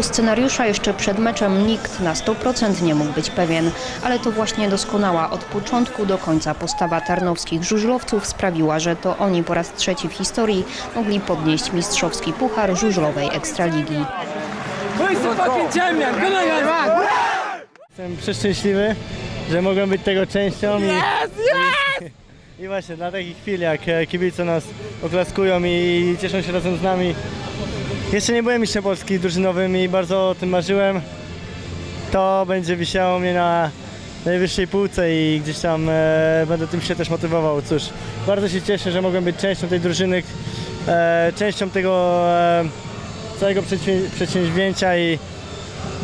Tego scenariusza jeszcze przed meczem nikt na 100% nie mógł być pewien, ale to właśnie doskonała od początku do końca postawa tarnowskich żużlowców sprawiła, że to oni po raz trzeci w historii mogli podnieść mistrzowski puchar żużlowej Ekstraligi. Jestem przeszczęśliwy, że mogłem być tego częścią i, i, i właśnie dla takich chwil jak e, kibice nas oklaskują i cieszą się razem z nami. Jeszcze nie byłem mistrzem Polski drużynowym i bardzo o tym marzyłem. To będzie wisiało mnie na najwyższej półce i gdzieś tam e, będę tym się też motywował. Cóż, bardzo się cieszę, że mogłem być częścią tej drużyny, e, częścią tego e, całego przedsię- przedsięwzięcia i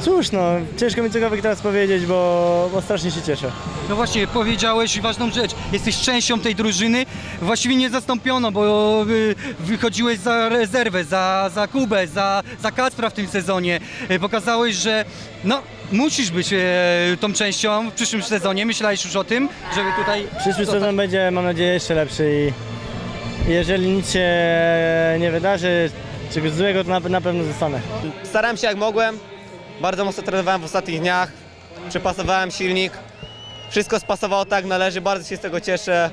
Cóż no, ciężko mi cokolwiek teraz powiedzieć, bo, bo strasznie się cieszę. No właśnie, powiedziałeś ważną rzecz. Jesteś częścią tej drużyny, właściwie niezastąpioną, bo y, wychodziłeś za rezerwę, za, za Kubę, za, za Kacpra w tym sezonie. Y, Pokazałeś, że no, musisz być e, tą częścią w przyszłym sezonie. Myślałeś już o tym, żeby tutaj... Przyszły sezon będzie, mam nadzieję, jeszcze lepszy i jeżeli nic się nie wydarzy, czegoś złego, to na, na pewno zostanę. Starałem się jak mogłem. Bardzo mocno trenowałem w ostatnich dniach. Przepasowałem silnik. Wszystko spasowało tak należy. Bardzo się z tego cieszę.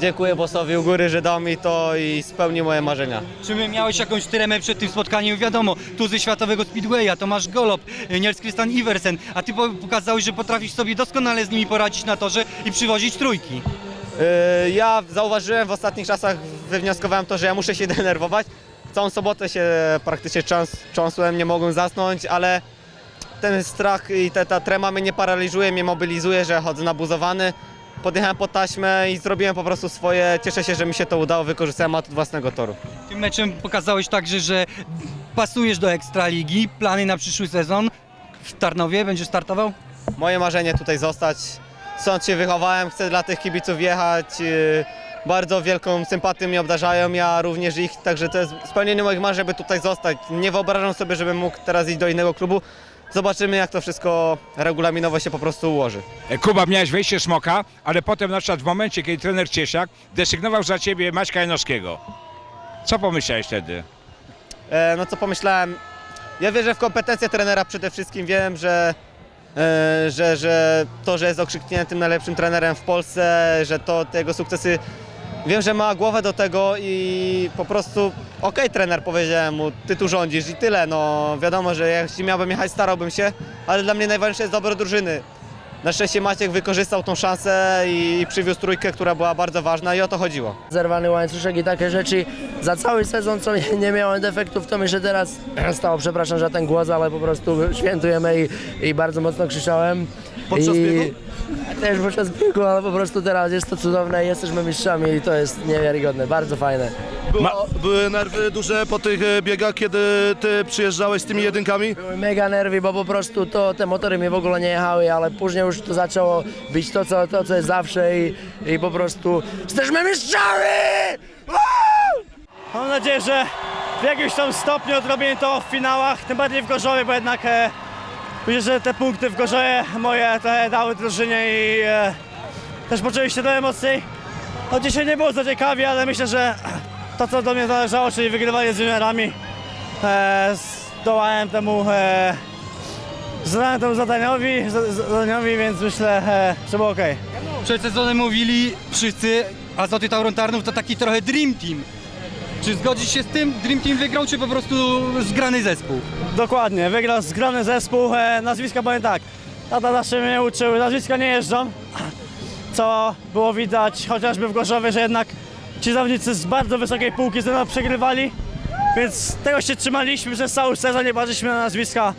Dziękuję bossowi u góry, że dał mi to i spełnił moje marzenia. Czy my miałeś jakąś tremę przed tym spotkaniem? Wiadomo, tu ze światowego Speedwaya, Tomasz Golob, y, Niels Christian Iversen, a ty po- pokazałeś, że potrafisz sobie doskonale z nimi poradzić na torze i przywozić trójki. Yy, Ja zauważyłem w ostatnich czasach, wywnioskowałem to, że ja muszę się denerwować. Całą sobotę się praktycznie cząs, cząsłem, nie mogłem zasnąć, ale ten strach i ta, ta trema mnie nie paraliżuje, mnie mobilizuje, że chodzę nabuzowany. Podjechałem po taśmę i zrobiłem po prostu swoje. Cieszę się, że mi się to udało, wykorzystałem atut własnego toru. Tym meczem pokazałeś także, że pasujesz do Ekstraligi, plany na przyszły sezon. W Tarnowie będziesz startował? Moje marzenie tutaj zostać. Stąd się wychowałem, chcę dla tych kibiców jechać. Bardzo wielką sympatią mnie obdarzają, ja również ich, także to jest spełnienie moich marzeń, żeby tutaj zostać. Nie wyobrażam sobie, żebym mógł teraz iść do innego klubu. Zobaczymy, jak to wszystko regulaminowo się po prostu ułoży. Kuba, miałeś wejście smoka, ale potem na przykład w momencie, kiedy trener Ciesiak desygnował za ciebie Maćka Janowskiego. Co pomyślałeś wtedy? E, no co pomyślałem, ja wierzę w kompetencje trenera przede wszystkim, wiem, że, e, że, że to, że jest okrzykniętym najlepszym trenerem w Polsce, że to te jego sukcesy, wiem, że ma głowę do tego i po prostu okej trener powiedziałem mu, ty tu rządzisz i tyle, no wiadomo, że jeśli miałbym jechać starałbym się, ale dla mnie najważniejsze jest dobro drużyny. Na szczęście Maciek wykorzystał tą szansę i przywiózł trójkę, która była bardzo ważna i o to chodziło. zerwany łańcuszek i takie rzeczy. Za cały sezon, co nie, nie miałem defektów, to mi się teraz stało, przepraszam za ten głos, ale po prostu świętujemy i, i bardzo mocno krzyczałem. Podczas I, biegu? Też podczas biegu, ale po prostu teraz jest to cudowne, jesteśmy mistrzami i to jest niewiarygodne, bardzo fajne. Było, Były nerwy duże po tych e, biegach, kiedy ty przyjeżdżałeś z tymi jedynkami? Były mega nerwy, bo po prostu to, te motory mi w ogóle nie jechały, ale później już to zaczęło być to, co, to, co jest zawsze i, i po prostu jesteśmy mistrzami! Mam nadzieję, że w jakimś tam stopniu odrobię to w finałach, tym bardziej w Gorzowie, bo jednak e, myślę, że te punkty w Gorzowie moje trochę dały drużynie i e, też się trochę mocniej. No dzisiaj nie było za ciekawie, ale myślę, że to co do mnie zależało, czyli wygrywanie z juniorami, e, zdołałem temu, e, zadałem temu zadaniowi, za- zadaniowi, więc myślę, e, że było okej. Przed sezonem mówili wszyscy, Azoty Tauron Tarnów to taki trochę Dream Team. Czy zgodzisz się z tym? Dream Team wygrał, czy po prostu zgrany zespół? Dokładnie, wygrał zgrany zespół. E, nazwiska powiem tak. Tata zawsze mnie uczył, nazwiska nie jeżdżą. Co było widać chociażby w Gorzowie, że jednak ci zawodnicy z bardzo wysokiej półki ze mną przegrywali. Więc tego się trzymaliśmy przez cały sezon, nie patrzyliśmy na nazwiska.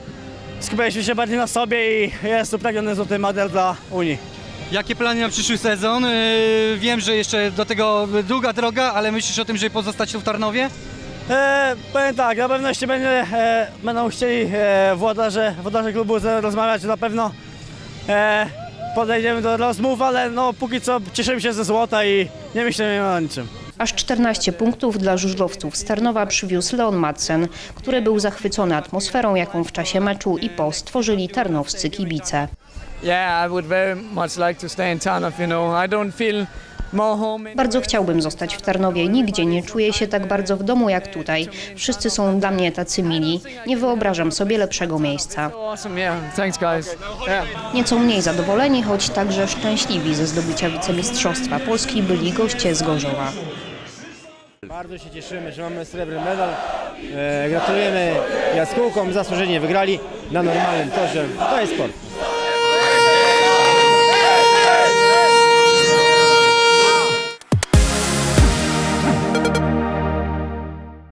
Skupialiśmy się bardziej na sobie i jest upragniony złoty medal dla Unii. Jakie plany na przyszły sezon? Yy, wiem, że jeszcze do tego długa droga, ale myślisz o tym, żeby pozostać tu w Tarnowie? E, powiem tak, na pewno jeśli będzie, e, będą chcieli e, włodarze, włodarze klubu rozmawiać, na pewno e, podejdziemy do rozmów, ale no póki co cieszymy się ze złota i nie myślimy o niczym. Aż 14 punktów dla żużlowców z Tarnowa przywiózł Leon Madsen, który był zachwycony atmosferą, jaką w czasie meczu i po stworzyli tarnowscy kibice. Yeah, I would very much like to stay in Tarnov, you know. I don't feel more home. Bardzo chciałbym zostać w Tarnowie. Nigdzie nie czuję się tak bardzo w domu jak tutaj. Wszyscy są dla mnie tacy mili. Nie wyobrażam sobie lepszego miejsca. Nieco mniej zadowoleni, choć także szczęśliwi ze zdobycia wicemistrzostwa Polski byli goście z Gorzowa. Bardzo się cieszymy, że mamy srebrny medal. E, gratulujemy jaskółkom, zasłużenie wygrali na normalnym torze. To jest sport.